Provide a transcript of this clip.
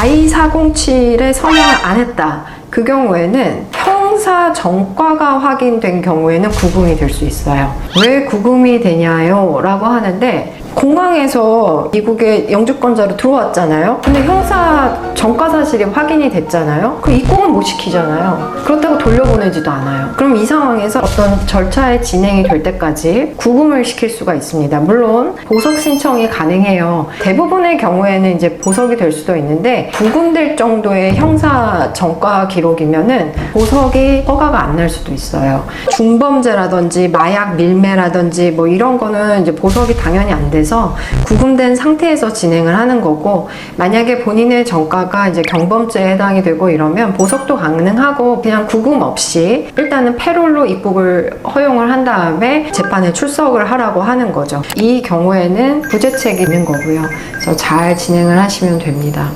I407에 서명을 안 했다. 그 경우에는 형사 정과가 확인된 경우에는 구금이 될 수 있어요. 왜 구금이 되냐요? 라고 하는데 공항에서 미국에 영주권자로 들어왔잖아요. 근데 형사 정가 사실이 확인이 됐잖아요. 그럼 입국은 못 시키잖아요. 그렇다고 돌려보내지도 않아요. 그럼 이 상황에서 어떤 절차의 진행이 될 때까지 구금을 시킬 수가 있습니다. 물론 보석 신청이 가능해요. 대부분의 경우에는 이제 보석이 될 수도 있는데 구금될 정도의 형사 정가 기록이면은 보석이 허가가 안 날 수도 있어요. 중범죄라든지 마약 밀매라든지 뭐 이런 거는 이제 보석이 당연히 안 돼서 구금된 상태에서 진행을 하는 거고 만약에 본인의 정가가 이제 경범죄에 해당이 되고 이러면 보석도 가능하고 그냥 구금 없이 일단은 패롤로 입국을 허용을 한 다음에 재판에 출석을 하라고 하는 거죠. 이 경우에는 부재책이 있는 거고요. 그래서 잘 진행을 하시면 됩니다.